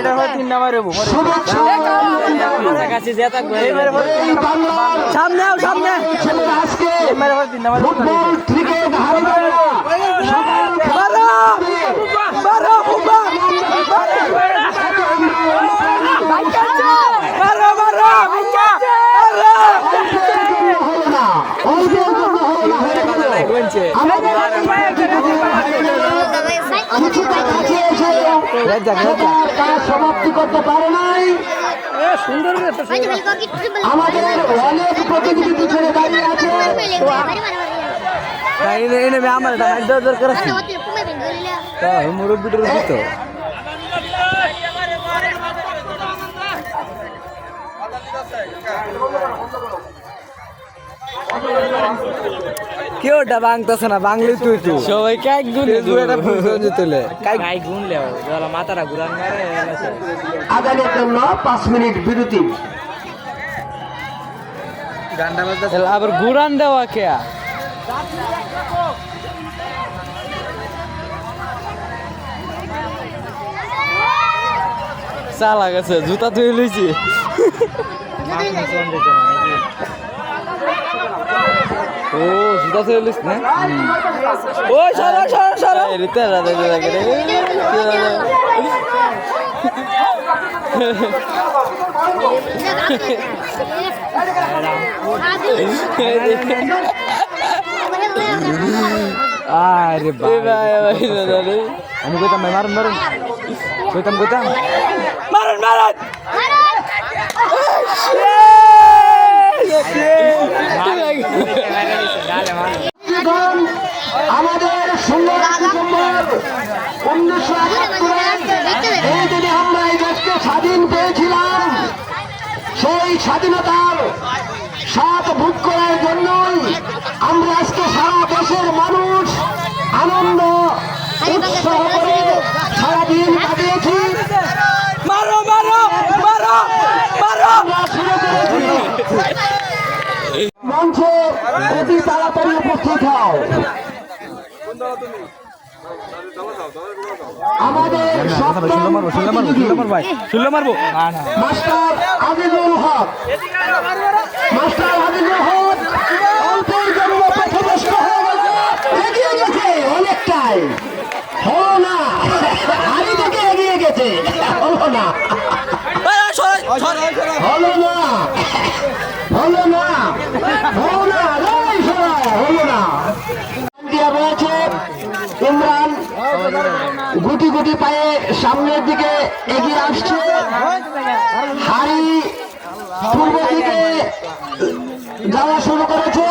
এটা হয় তিন নাম্বার হব। কাছাকাছি যে থাকবে। সামনে সামনে। হয় তিন নাম্বার বুবা! যাক। সমাপ্তি করতে পারে নাই। আমাদের অনেক প্রতিনিধি পিছনে দাঁড়িয়ে আছে। মুরব্বিটার দিত কেউ ওটা বাংতেছে না বাংলি তুই তুই সবাই কাক গুনে তুই এটা বুঝতে তুলে। কাই গুনলে ওলা মাথাটা ঘুরান মারে আগামীর জন্য পাঁচ মিনিট বিরতি। আবার ঘুরান দেওয়া কে? চালা গেছে জুতা তুই লইছি। ও জুতা তুই লইছ না? ও সরো সরো সরো। রিতে রাতে লাগে রে। আরে ভাই আমি কইতাম ভাই মারুন মারুন। কইতাম কইতাম। মারুন মারুন। বন্ধুগণ, আমাদের ষোলো ডিসেম্বর উনিশশো এই দিনে আমরা এই দেশকে স্বাধীন পেয়েছিলাম সেই স্বাধীনতার স্বাদ ভোগ করার জন্যই আমরা আজকে সারা দেশের মানুষ আনন্দ উৎসাহ করে সারাদিন কাটিয়েছি। মারো মারো মারো মারো। শুরু করেছি। মঞ্চে অতি তাড়াতাড়ি আমাদের মাস্টার আজিজুল হক। মাস্টার আজিজুল হক অল্পের জন্য পথভ্রষ্ট হয়ে গেল এগিয়ে গেছে অনেকটাই হলো না আগে থেকে এগিয়ে গেছে হলো না হলো না হলো না হলো না এই শোনো, হলো না দিয়া রয়েছে ইমরান গুটি গুটি পায়ে সামনের দিকে এগিয়ে আসছে। হাড়ি পূর্ব দিকে যাওয়া শুরু করেছে।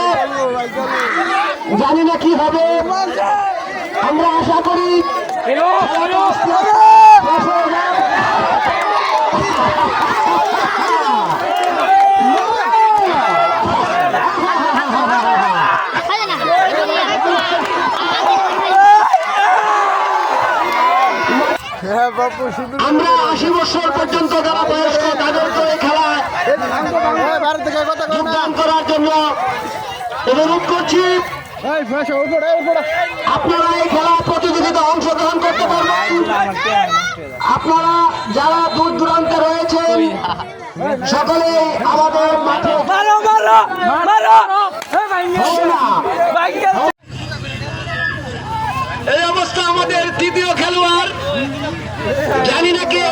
জানি না কি হবে। আমরা আশা করি আমরা আশি বছর পর্যন্ত যারা বয়স্ক তাদেরকে এই খেলায় যোগদান করার জন্য অনুরোধ করছি। আপনারা এই খেলা প্রতিযোগিতা অংশগ্রহণ করতে পারবেন। আপনারা যারা দূর দূরান্তে রয়েছেন সকলে আমাদের মাঠে এই অবস্থা আমাদের তৃতীয় খেলোয়াড়। জানি না কে।